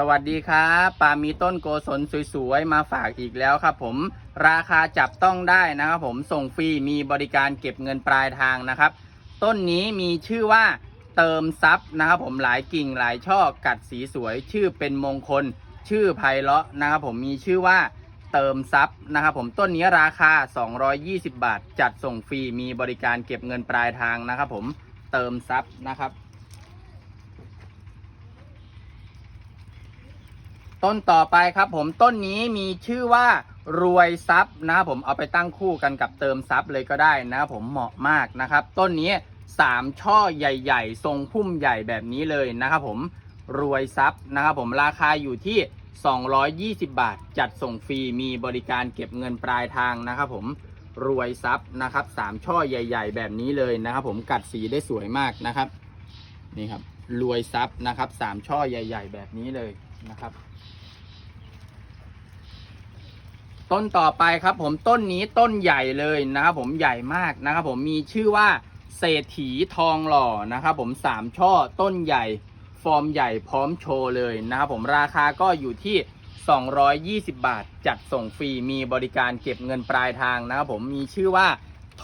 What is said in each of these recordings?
สวัสดีครับปามีต้นโกศลสวยๆ มาฝากอีกแล้วครับผมราคาจับต้องได้นะครับผมส่งฟรีมีบริการเก็บเงินปลายทางนะครับ ต้นนี้มีชื่อว่าเติมซับนะครับผมหลายกิ่งหลายช่อกัดสีสวย ชื่อเป็นมงคล ชื่อไพเราะนะครับผมมีชื่อว่าเติมซับนะครับผมต้นนี้ราคา 220 บาท จัดส่งฟรีมีบริการเก็บเงินปลายทางนะครับผมเติมซับนะครับ ต้นต่อไปครับผมต้นนี้มีชื่อว่ารวยทรัพย์นะผมเอาไปตั้งคู่กันกับเติมทรัพย์เลยก็ได้นะผมเหมาะมากนะครับ ต้นนี้สามช่อใหญ่ ๆ ทรงพุ่มใหญ่แบบนี้เลยนะครับผมรวยทรัพย์นะครับผมราคาอยู่ที่ 220 บาท จัดส่งฟรีมีบริการเก็บเงินปลายทางนะครับผมรวยทรัพย์นะครับสามช่อใหญ่ ๆ แบบนี้เลยนะครับผมกัดสีได้สวยมากนะครับนี่ครับรวยทรัพย์นะครับสามช่อใหญ่ ๆ แบบนี้เลย นะครับ ต้นต่อไปครับ ผมต้นนี้ต้นใหญ่เลยนะครับ ผมใหญ่มากนะครับ ผมมีชื่อว่าเศรษฐีทองหล่อนะครับ ผมสามช่อต้นใหญ่ ฟอร์มใหญ่พร้อมโชว์เลยนะครับ ผมราคาก็อยู่ที่ 220 บาท จัดส่งฟรีมีบริการเก็บเงินปลายทางนะครับผมมีชื่อว่า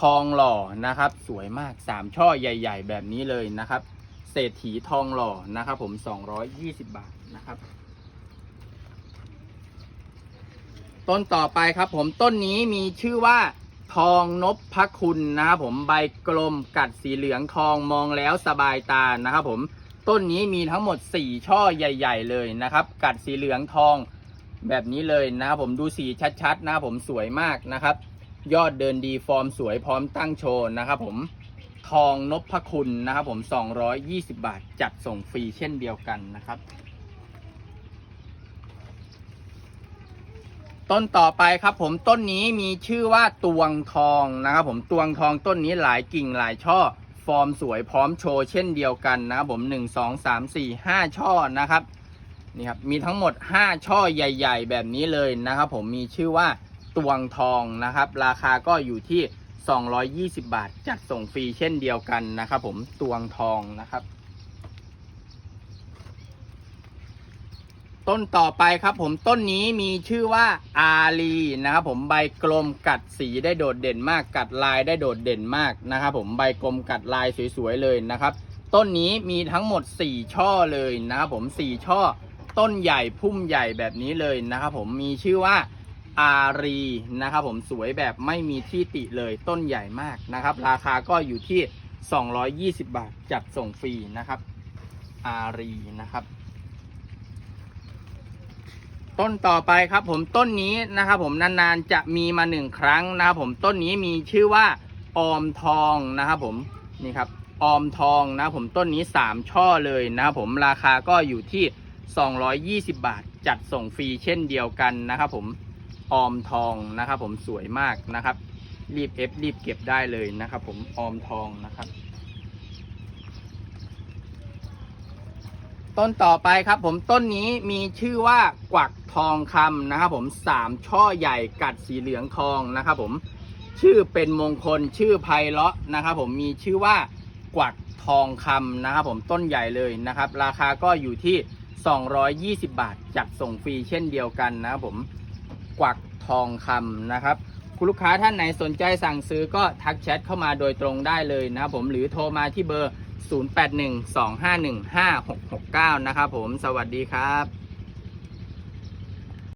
ทองหล่อนะครับ สวยมากสามช่อใหญ่ ๆ แบบนี้เลยนะครับ เศรษฐีทองหล่อนะครับ ผม 220 บาทนะครับ ต้นต่อไปครับ ผมต้นนี้มีชื่อว่า ทองนบพพคุณนะครับผมใบกลมกัดสีเหลืองทองมองแล้วสบายตานะครับผมต้นนี้มีทั้งหมด 4 ช่อใหญ่ ๆ เลยนะครับ กัดสีเหลืองทองแบบนี้เลยนะครับผมดูสีชัดๆนะครับผมสวยมากนะครับ ยอดเดินดีฟอร์มสวยพร้อมตั้งโชว์นะครับผมทองนพคุณนะครับผม 220 บาทจัดส่งฟรีเช่นเดียวกันนะครับ ต้นต่อไปครับผมต้นนี้มีชื่อว่าตวงทองนะครับผมตวงทองต้นนี้หลายกิ่งหลายช่อ ฟอร์มสวยพร้อมโชว์เช่นเดียวกันนะครับผมหนึ่งสองสามสี่ห้าช่อนะครับนี่ครับมีทั้งหมด 5 ช่อใหญ่ ๆ แบบนี้เลยนะครับผมมีชื่อว่าตวงทองนะครับ ราคาก็อยู่ที่ 220 บาท จัดส่งฟรีเช่นเดียวกันนะครับผมตวงทองนะครับ ต้นต่อไปครับผมต้นนี้มีชื่อว่าอาลีนะครับผมใบกลมกัดสีได้โดดเด่นมาก กัดลายได้โดดเด่นมากนะครับผมใบกลมกัดลายสวยๆเลยนะครับต้นนี้มีทั้งหมด 4 ช่อเลยนะครับผม4ช่อ ต้นใหญ่พุ่มใหญ่แบบนี้เลยนะครับผมมีชื่อว่าอารีนะครับผมสวยแบบไม่มีที่ติเลยต้นใหญ่มากนะครับ ราคาก็อยู่ที่ 220 บาทจัดส่งฟรีนะครับ อารีนะครับ ต้นต่อไปครับผมต้นนี้นะครับผมนานๆจะมีมาหนึ่งครั้งนะครับผมต้นนี้มีชื่อว่าออมทองนะครับผมนี่ครับออมทองนะผมต้นนี้ 3 ช่อเลยนะครับผมราคาก็อยู่ที่ 220 บาท จัดส่งฟรีเช่นเดียวกันนะครับผมออมทองนะครับผมสวยมากนะครับ รีบเอฟรีบเก็บได้เลยนะครับผมออมทองนะครับ ต้นต่อไปครับผมต้นนี้มีชื่อว่ากวักทองคำนะครับผมสามช่อใหญ่กัดสีเหลืองทองนะครับผมชื่อเป็นมงคลชื่อไพเราะนะครับผมมีชื่อว่ากวักทองคำนะครับผมต้นใหญ่เลยนะครับ ราคาก็อยู่ที่ 220 บาทจัดส่งฟรีเช่นเดียวกันนะครับผมกวักทองคำนะครับ คุณลูกค้าท่านไหนสนใจสั่งซื้อก็ทักแชทเข้ามาโดยตรงได้เลยนะครับผมหรือโทรมาที่เบอร์ 0812515669 นะครับผม สวัสดีครับ